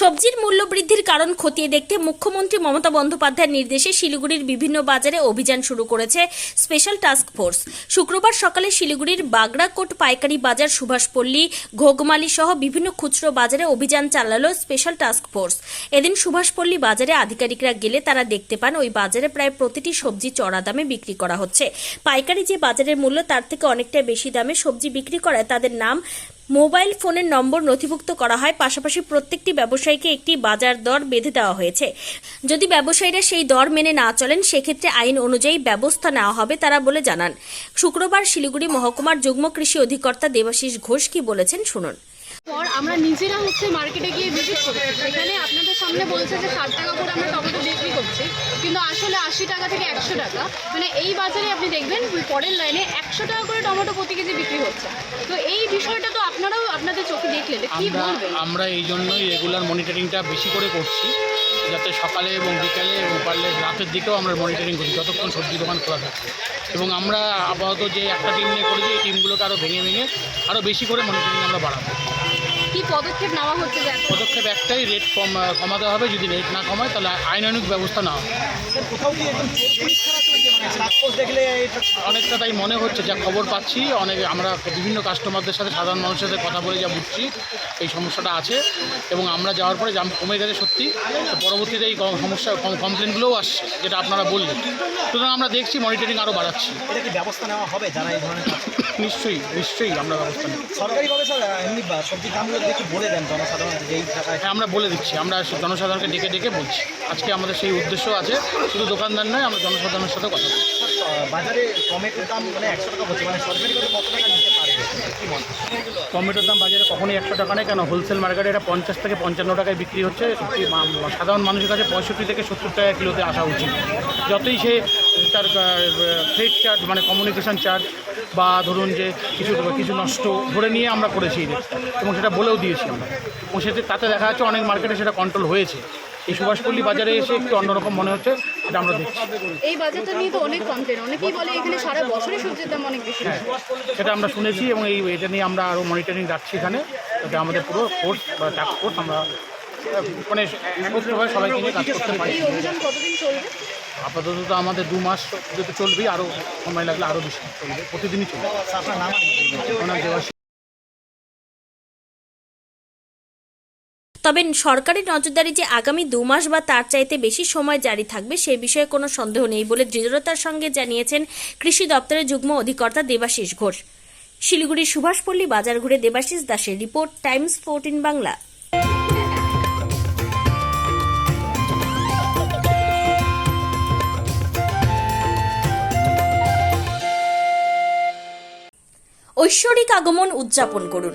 সবজির মূল্য বৃদ্ধির কারণ খতিয়ে দেখতে মুখ্যমন্ত্রী মমতা বন্দ্যোপাধ্যায়ের নির্দেশে শিলিগুড়ির বিভিন্ন বাজারে অভিযান শুরু করেছে স্পেশাল টাস্ক ফোর্স। শুক্রবার সকালে শিলিগুড়ির বাগড়াকোট পাইকারি বাজার সুভাষপল্লী, ঘোগমালি সহ বিভিন্ন খুচরো বাজারে অভিযান চালালো স্পেশাল টাস্ক ফোর্স। এদিন সুভাষপল্লী বাজারে আধিকারিকরা গেলে তারা দেখতে পান, ওই বাজারে প্রায় প্রতিটি সবজি চড়া দামে বিক্রি করা হচ্ছে। পাইকারি যে বাজারের মূল্য, তার থেকে অনেকটা বেশি দামে সবজি বিক্রি করায় তাদের নাম মোবাইল ফোনের নম্বর নথিভুক্ত করা হয়, পাশাপাশি প্রত্যেকটি ব্যবসায়ীকে একটি বাজার দর বেঁধে দেওয়া হয়েছে। যদি ব্যবসায়ীরা সেই দর মেনে না চলেন, সেক্ষেত্রে আইন অনুযায়ী ব্যবস্থা নেওয়া হবে তারা বলে জানান। শুক্রবার শিলিগুড়ি মহকুমার যুগ্ম কৃষি অধিকর্তা দেবাশিস ঘোষ কি বলেছেন শুনুন। পর আমরা নিজেরা হচ্ছে মার্কেটে গিয়ে ভিজিট করছি সেখানে আপনাদের সামনে বলছে যে ষাট টাকা করে আমরা টমেটো বিক্রি করছি, কিন্তু আসলে আশি টাকা থেকে একশো টাকা। মানে এই বাজারে আপনি দেখবেন পরের লাইনে একশো টাকা করে টমেটো প্রতি কেজি বিক্রি হচ্ছে তো এই বিষয়টা তো আপনারাও আপনাদের চোখে দেখলেন কি আমরা বলবেন? আমরা এই জন্যই রেগুলার মনিটরিংটা বেশি করে করছি যাতে সকালে এবং বিকালে এবং পারলে রাতের দিকেও আমরা মনিটরিং করি যতক্ষণ সবজি দোকান খোলা থাকে। এবং আমরা আপাতত যে একটা টিম নিয়ে করেছি এই টিমগুলোকে আরও ভেঙে ভেঙে আরও বেশি করে মনিটরিং আমরা বাড়াবো। কি পদক্ষেপ নেওয়া হচ্ছে পদক্ষেপ একটাই রেট কম কমাতে হবে যদি রেট না কমায় তাহলে আইনানুক ব্যবস্থা না কোথাও কি একদম চোরপুলিশ খেলা চলছে মানে দেখলে অনেকটা তাই মনে হচ্ছে যা খবর পাচ্ছি অনেক আমরা বিভিন্ন কাস্টমারদের সাথে সাধারণ মানুষের সাথে কথা বলে যা বুঝছি এই সমস্যাটা আছে। এবং আমরা যাওয়ার পরে জাম কমে গেছে সত্যি পরবর্তীতে এই কম- সমস্যা কমপ্লেনগুলোও আসছে যেটা আপনারা বললেন। সুতরাং আমরা দেখছি মনিটরিং আরও বাড়াচ্ছি। এটা কি ব্যবস্থা নেওয়া হবে যারা এই ধরনের নিশ্চয়ই নিশ্চয়ই আমরা ব্যবস্থা নেব। সরকারিভাবে স্যার এমনি সবজির দামগুলো হ্যাঁ আমরা বলে দিচ্ছি। আমরা জনসাধারণকে ডেকে ডেকে বলছি। আজকে আমাদের সেই উদ্দেশ্য আছে। শুধু দোকানদার নয়, আমরা জনসাধারণের সাথে কথা বলছি। বাজারে টমেটোর দাম মানে একশো টাকা হচ্ছে মানে সরকারিভাবে কত টাকা নিতে পারবে? টমেটোর দাম বাজারে কখনোই একশো টাকা নেই, কেন? হোলসেল মার্কেটে এটা পঞ্চাশ থেকে পঞ্চান্ন টাকায় বিক্রি হচ্ছে। সাধারণ মানুষের কাছে পঁয়ষট্টি থেকে সত্তর টাকা কিলোতে আসা উচিত। যতই সে, তার ফ্রেড চার্জ মানে কমিউনিকেশন চার্জ বা ধরুন যে কিছু কিছু নষ্ট ধরে নিয়ে আমরা করেছি এবং সেটা বলেও দিয়েছি আমরা। এবং সেটা তাতে দেখা যাচ্ছে অনেক মার্কেটে সেটা কন্ট্রোল হয়েছে। এই সুভাষপল্লী বাজারে এসে একটু অন্যরকম মনে হচ্ছে এটা আমরা দেখছি। এই বাজারটা নিয়ে তো অনেক কমপ্লেন অনেকেই বলে এখানে সারা বছরই সবজির দাম অনেক বেশি। হ্যাঁ সেটা আমরা শুনেছি এবং এই এটা নিয়ে আমরা আরও মনিটরিং রাখছি এখানে। যাতে আমাদের পুরো ফোর্স বা টাস্ক ফোর্স আমরা মানে একত্রভাবে সবাইকে নিয়ে কাজ করতে পারি। অভিযান কতদিন চলবে? আপাতত তো আমাদের দু মাস যেহেতু চলবেই আরও সময় লাগলে আরও বেশি চলবে। প্রতিদিনই চলবে। তবে সরকারি নজরদারি যে আগামী দু মাস বা তার চাইতে বেশি সময় জারি থাকবে, সে বিষয়ে কোনো সন্দেহ নেই বলে দৃঢ়তার সঙ্গে জানিয়েছেন কৃষি দপ্তরের যুগ্ম অধিকর্তা দেবাশিস ঘোষ। শিলিগুড়ির সুভাষপল্লী বাজার ঘুরে দেবাশিস দাসের রিপোর্ট, টাইমস ফোরটিন বাংলা। ঐশ্বরিক আগমন উদযাপন করুন।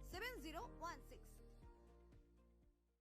seven zero one six